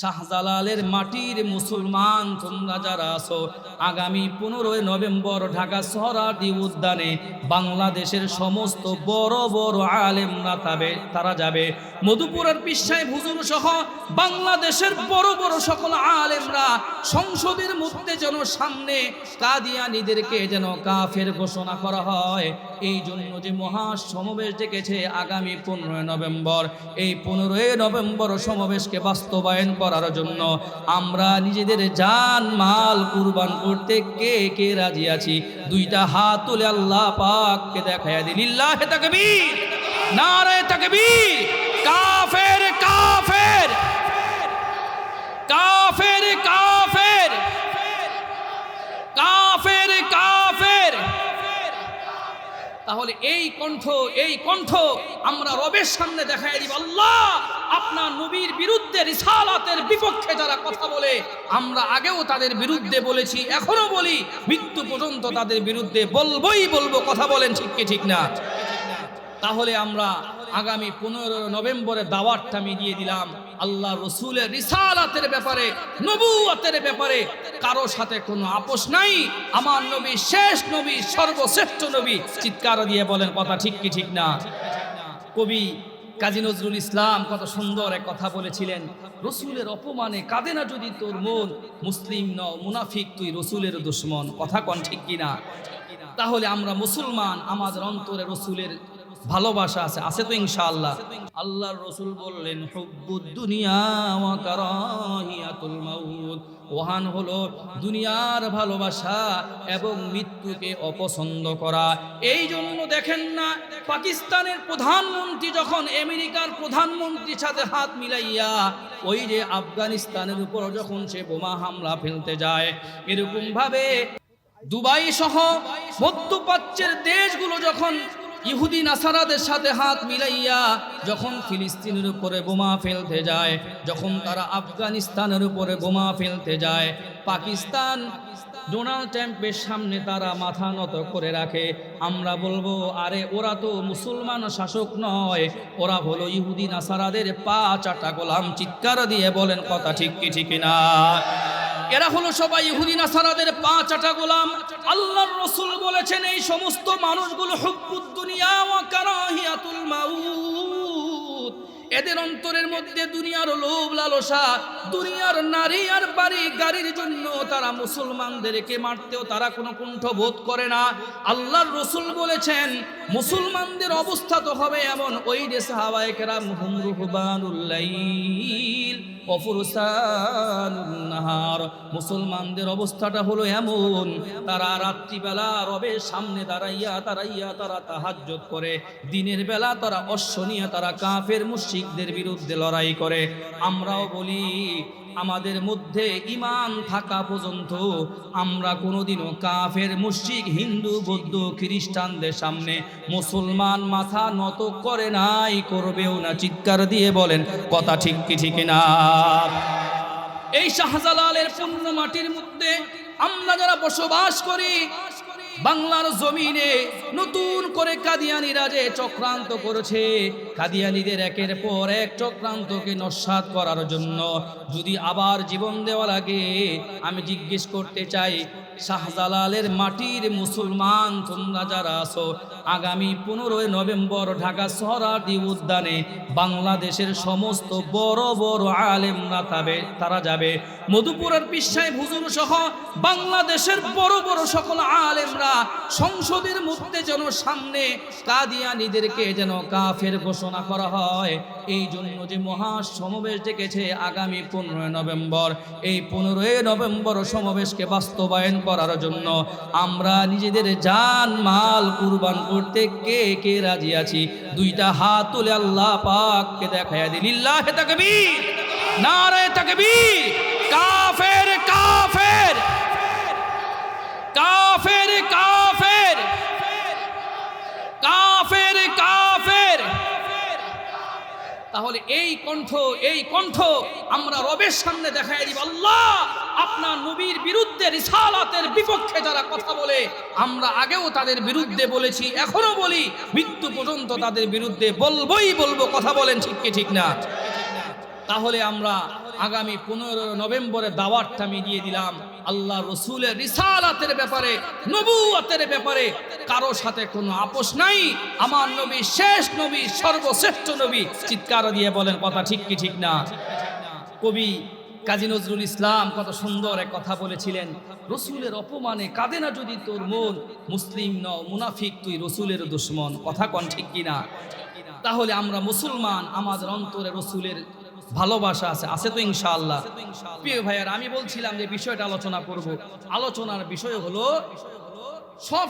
শাহজালালের মাটির মুসলমান তোমরা যারা আছো, আগামী পনেরোই নভেম্বর ঢাকা সহরাদি উদ্যানে বাংলাদেশের সমস্ত বড় বড় আলেমরা তাবে, তারা যাবে। মধুপুরের পিসায় হুজুর সহ বাংলাদেশের বড় বড় সকল আলেমরা সংসদের মধ্যে যেন সামনে কাদিয়ানিদেরকে যেন কাফের ঘোষণা করা হয়। এই জন্য যে মহা সমাবেশ ডেকেছে আগামী পনেরোই নভেম্বর, এই পনেরোই নভেম্বর সমাবেশকে বাস্তবায়ন করার জন্য। আমরা নিজেদের জান, মাল কুরবান করতে কে কে রাজি আছি? দুইটা হাত তুলে আল্লাহ পাককে দেখায় দিলিল্লাহ তাকবীর, নারায়ে তাকবীর কাফের কাফের কাফের কাফের কাফের কাফের তাহলে এই কণ্ঠ এই কণ্ঠ আমরা রবের সামনে দেখাই দিব। আল্লাহ আপনার নবীর বিরুদ্ধে রিসালাতের বিপক্ষে যারা কথা বলে, আমরা আগেও তাদের বিরুদ্ধে বলেছি এখনও বলি, মৃত্যু পর্যন্ত তাদের বিরুদ্ধে বলবই বলব, কথা বলেন ঠিক কি ঠিক না? তাহলে আমরা আগামী পনেরো নভেম্বরে দাওয়াতটা আমি দিয়ে দিলাম। আল্লাহ রসুলের রিসালাতের ব্যাপারে, নবুয়াতের ব্যাপারে কারও সাথে কোনো আপোষ নাই। আমার নবী শেষ নবী, সর্বশ্রেষ্ঠ নবী, চিৎকার দিয়ে বলেন, কথা ঠিক কি ঠিক না? কবি কাজী নজরুল ইসলাম কত সুন্দর এক কথা বলেছিলেন, রসুলের অপমানে কাঁদে না যদি তোর মন? মুসলিম ন মুনাফিক, তুই রসুলের দুশ্মন। কথা কন ঠিক কিনা তাহলে আমরা মুসলমান, আমাদের অন্তরে রসুলের ভালোবাসা আছে আছে তো ইনশাআল্লাহ। আল্লাহর রসুল বললেন, হুব্বুদ দুনিয়া ওয়া কারাহিয়াতুল মাউত। ওহান হলো দুনিয়ার ভালোবাসা এবং মৃত্যুকে অপছন্দ করা। এই জন্য দেখেন না, পাকিস্তানের প্রধানমন্ত্রী যখন আমেরিকার প্রধানমন্ত্রীর সাথে হাত মিলাইয়া ওই যে আফগানিস্তানের উপর যখন সে বোমা হামলা ফেলতে যায় এরকম ভাবে দুবাই সহ মধ্যপ্রাচ্যের দেশগুলো যখন ইহুদি নাসারাদের সাথে হাত মিলাইয়া যখন ফিলিস্তিনের উপরে বোমা ফেলতে যায়, যখন তারা আফগানিস্তানের উপরে বোমা ফেলতে যায়, পাকিস্তান ডোনাল্ড ট্রাম্পের সামনে তারা মাথা নত করে রাখে। আমরা বলব, আরে ওরা তো মুসলমান শাসক নয়, ওরা হলো ইহুদি নাসারাদের পা চাটা গোলাম চিৎকার দিয়ে বলেন কথা ঠিক কি, ঠিক না। এরা হলো সবাই ইহুদি নাসারাদের পা চাটা গোলাম। আল্লাহর রসুল বলেছেন, এই সমস্ত মানুষগুলো হুব্বুদ এদের অন্তরের মধ্যে দুনিয়ার লোভ লালসা, দুনিয়ার নারী আর বাড়ি গাড়ির জন্য তারা মুসলমানদেরকে মারতেও তারা কোনো কুণ্ঠ বোধ করে না। আল্লাহর রসুল বলেছেন, মুসলমানদের অবস্থা তো হবে এমন, ওই দেশে হাওয়ায় কেরাম হুমরুহবানুল্লাইল মুসলমানদের অবস্থাটা হলো এমন, তারা রাত্রিবেলা রবের সামনে দাঁড়াইয়া দাঁড়াইয়া তারা তাহাজ্জত করে, দিনের বেলা তারা অশ্ব নিয়ে তারা কাফের মুশিকদের বিরুদ্ধে লড়াই করে। আমরাও বলি আমাদের মধ্যে ইমান থাকা পর্যন্ত আমরা কোনোদিনও কাফের, মুশরিক, হিন্দু, বৌদ্ধ, খ্রিস্টানদের সামনে মুসলমান মাথা নত করে নাই, করবেও না, চিৎকার দিয়ে বলেন, কথা ঠিক কি, ঠিক না। এই শাহজালালের পূর্ণ মাটির মধ্যে আমরা যারা বসবাস করি বাংলার জমিনে নতুন করে কাদিয়ানিরা যে চক্রান্ত করেছে, কাদিয়ানিদের একের পর এক চক্রান্তকে নস্বাত করার জন্য যদি আবার জীবন দেওয়া লাগে, আমি জিজ্ঞেস করতে চাই, শাহজালালের মাটির মুসলমান তোমরা যারা আছো, আগামী পনেরোই নভেম্বর ঢাকা সহরাদি উদ্যানে বাংলাদেশের সমস্ত বড় বড় আলেমরা তাবে, তারা যাবে। মধুপুরের পিসায় হুজুর সহ বাংলাদেশের বড় বড় সকল আলেমরা সংসদের মধ্যে যেন সামনে কাদিয়ানিদেরকে যেন কাফের ঘোষণা করা হয়। এই জন্য যে মহা সমাবেশ ডেকেছে আগামী পনেরোই নভেম্বর, এই পনেরোই নভেম্বর সমাবেশকে বাস্তবায়ন করার জন্য আমরা নিজেদের জান মাল কুরবান করতে কে কে রাজি আছি? দুইটা হাত তুলে আল্লাহ পাককে দেখায় দিন ইল্লাহে তাকবীর, নারায়ে তাকবীর, কাফের কাফের। কাফের কাফের। তাহলে এই কণ্ঠ এই কণ্ঠ আমরা রবের সামনে দেখাই দিব। আল্লাহ, আপনার নবীর বিরুদ্ধে রিসালাতের বিপক্ষে যারা কথা বলে, আমরা আগেও তাদের বিরুদ্ধে বলেছি, এখনও বলি, মৃত্যু পর্যন্ত তাদের বিরুদ্ধে বলবই বলব, কথা বলেন ঠিক কি ঠিক না? তাহলে আমরা আগামী পনেরো নভেম্বরে দাওয়াতটা আমি দিয়ে দিলাম। আল্লাহ রসুলের রিসালাতের ব্যাপারে, নবুয়াতের ব্যাপারে কারও সাথে কোনো আপোষ নাই। আমার নবী শেষ নবী, সর্বশ্রেষ্ঠ নবী। চিৎকার দিয়ে বলেন, কথা ঠিক কি ঠিক না? কবি কাজী নজরুল ইসলাম কত সুন্দর এক কথা বলেছিলেন, রসুলের অপমানে কাঁদে না যদি তোর মন? মুসলিম ন মুনাফিক, তুই রসুলের দুশ্মন। কথা কন ঠিক কিনা তাহলে আমরা মুসলমান, আমাদের অন্তরে রসুলের ভালোবাসা আছে আছে তো ইনশাআল্লাহ। প্রিয় ভাইয়ার, আমি বলছিলাম যে বিষয়টা আলোচনা করব। আলোচনার বিষয় হলো, সব